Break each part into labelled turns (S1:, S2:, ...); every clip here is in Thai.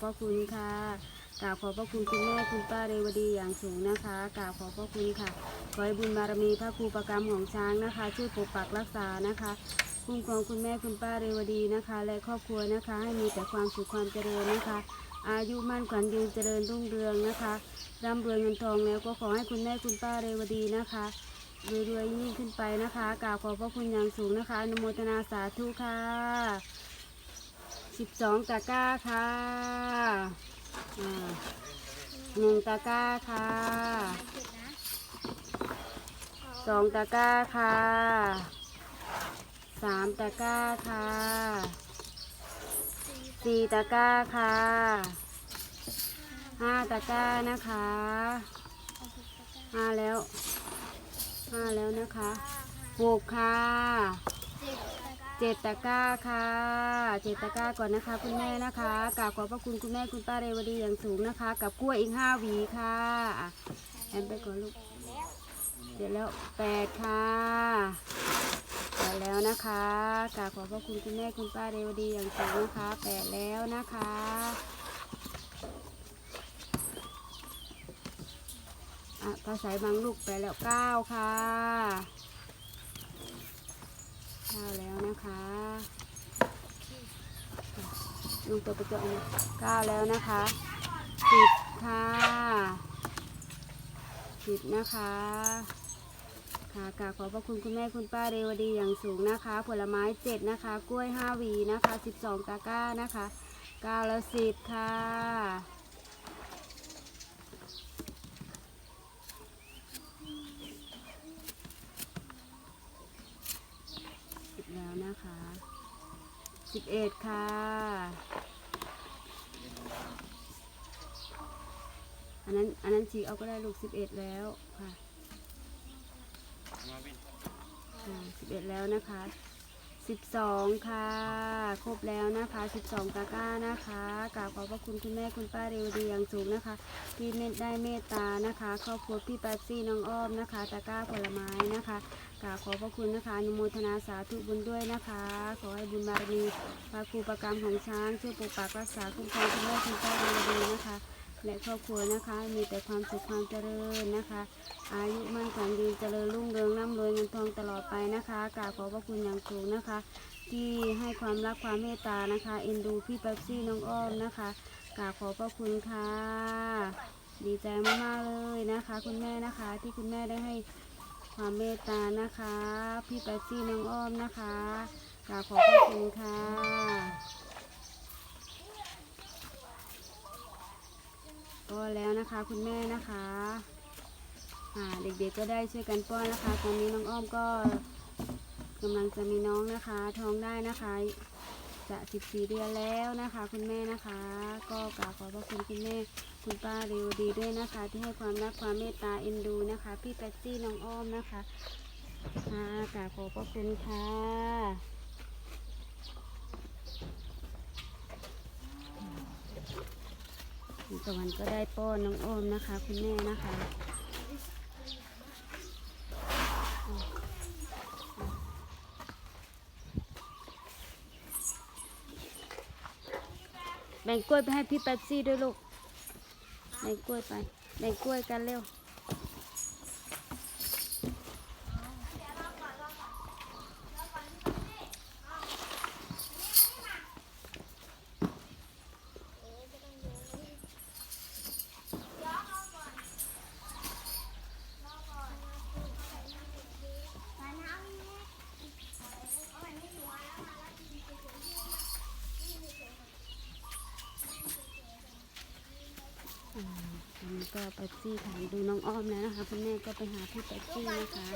S1: พระคุณค่ะกราบขอบพระคุณคุณแม่คุณป้าเรวดีอย่างสูงนะคะกราบขอบพระคุณค่ะ ขอให้บุญบารมีพระครูประกรรมของช้างนะคะ ช่วยปกปักรักษานะคะคุ้มครองคุณแม่คุณป้าเรวดีนะคะ และครอบครัวนะคะ ให้มีแต่ความสุขความเจริญนะคะ อายุมั่นขวัญยืนเจริญรุ่งเรืองนะคะร่ำรวยเงินทองแล้วก็ขอให้คุณแม่คุณป้าเรวดีนะคะรวยๆยิ่งขึ้นไปนะคะกราบขอบพระคุณอย่างสูงนะคะอนุโมทนาสาธุค่ะ สิบสองตะกร้าค่ะหนึ่งตะกร้าค่ะสองตะกร้าค่ะสามตะกร้าค่ะสี่ตะกร้าค่ะห้าตะกร้านะคะห้าแล้วห้าแล้วนะคะหกค่ะ เจตะกร้าค่ะ เจตะกร้าก่อนนะคะคุณแม่นะคะกราบขอบพระคุณคุณแม่คุณป้าเรวดีอย่างสูงนะคะ กับกล้วยอีกห้าหวีค่ะอะแอนไปก่อนลูกเสร็จแล้วแปดค่ะแปดแล้วนะคะกราบขอบพระคุณคุณแม่คุณป้าเรวดีอย่างสูงนะคะแปดแล้วนะคะอะภาษาบางลูกไปแล้วเก้าค่ะ เก้าวแล้วนะคะลุงตัวไปตัวอันนี้เก้าแล้วนะคะสิบค่ะสิบนะคะค่ะกราบขอบพระคุณคุณแม่คุณป้าเรวดีอย่างสูงนะคะ ผลไม้เจ็ดนะคะ กล้วยห้าวีนะคะสิบสองตะกร้านะคะเก้าแล้วสิบค่ะสิบแล้วนะคะ สิบเอ็ดค่ะอันนั้นอันนั้นฉีกเอาก็ได้ลูกสิบเอ็ดแล้วค่ะสิบเอ็ดแล้วนะคะ สิบสองค่ะ ครบแล้วนะคะสิบสองตะกร้านะคะกราบขอบพระคุณคุณแม่คุณป้าเรวดีอย่างสูงนะคะ ที่เมตได้เมตตานะคะครอบครัวพี่แป๊บซี่น้องอ้อมนะคะ ตะกร้าผลไม้นะคะกราบขอบพระคุณนะคะอนุโมทนาสาธุบุญด้วยนะคะ ขอให้บุญบารมีพระครูประกรรมของช้างช่วยปกปักรักษาคุ้มครองคุณแม่คุณป้าเรวดีนะคะ และครอบครัวนะคะ มีแต่ความสุขความเจริญนะคะ อายุมั่นขวัญยืนเจริญรุ่งเรืองร่ำรวยเงินทองตลอดไปนะคะกราบขอบพระคุณอย่างสูงนะคะ ที่ให้ความรักความเมตตานะคะเอ็นดูพี่แป๊บซี่น้องอ้อมนะคะกราบขอบพระคุณค่ะ ดีใจมากๆเลยนะคะ คุณแม่นะคะที่คุณแม่ได้ให้ความเมตตานะคะ พี่แป๊บซี่น้องอ้อมนะคะกราบขอบพระคุณค่ะ ก็แล้วนะคะ คุณแม่นะคะเด็กๆก็ได้ช่วยกันป้อนนะคะ ตอนนี้น้องอ้อมก็กำลังจะมีน้องนะคะ ท้องได้นะคะ จะ 14 เดือนแล้วนะคะ คุณแม่นะคะ ก็กราบขอบพระคุณคุณแม่คุณป้าเรวดีด้วยนะคะ ที่ให้ความรักความเมตตาเอ็นดูนะคะ พี่แป๊ซี่น้องอ้อมนะคะค่ะกราบขอบพระคุณค่ะคุณ ตะวันก็ได้ป้อนน้องอ้อมนะคะ คุณแม่นะคะแบ่งกล้วยไปให้พี่แป๊บซี่ด้วยลูกแบ่งกล้วยไปแบ่งกล้วยกันเร็ว อ่าอั นี้ก็ป๊บซี่ถามดูน้องอ้อมแล้วนะคะคุณแม่ก็ไปหาพี่แป๊บซี่นะคะ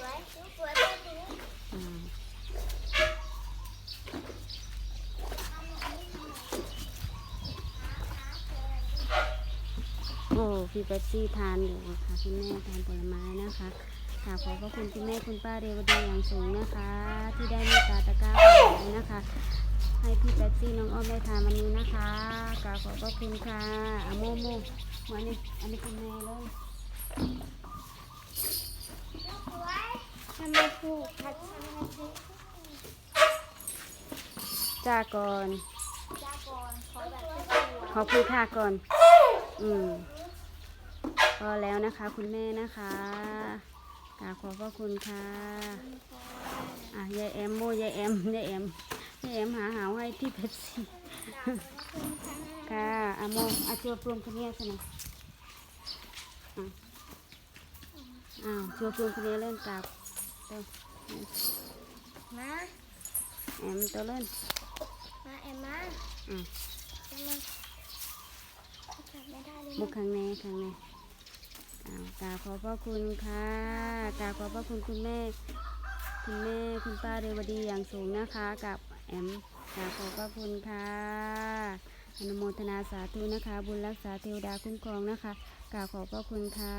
S1: โอ้พี่แป๊บซี่ทานอยู่ค่ะคุณแม่ทานผลไม้นะคะค่ะขอบพระคุณคุณแม่คุณป้าเรวดีอย่างสูงนะคะ ที่ได้เมตตาตะกร้าผลไม้นะคะ ให้พี่แป๊บซี่น้องอ้อมได้ทานวันนี้นะคะกราบขอบพระคุณค่ะอะโมโม มานี่อันนี้เป็นแม่เลย
S2: ทำไมผูกพัดทำไมผูก
S1: จ้าก่อน
S2: จ้าก่อนขอแบบ
S1: ขอบคุณค่ะก่อน อืมพอแล้วนะคะ คุณแม่นะคะกราบขอบพระคุณค่ะ อะยายแอมโมยายแอมยายแอม ยายแอมหาหาวให้ที่เพชรซีค่ะอาโมอาจัวปรุงคนนี้สินะอะอ้าวจัวปรุงคนนี้เล่นกับเต้า
S2: มา
S1: แอมตัวเล่น
S2: มาเอ็มมา
S1: อะ
S2: เอ็มมาจับไม่ได้เลย
S1: บุกข้างในข้างในอ้าวกราบขอบพระคุณค่ะกราบขอบพระคุณคุณแม่ คุณแม่คุณป้าเรวดีอย่างสูงนะคะกับ แอมกราบขอบพระคุณค่ะอนุโมทนาสาธุนะคะ บุญรักษาเทวดาคุ้มครองนะคะกราบขอบพระคุณค่ะ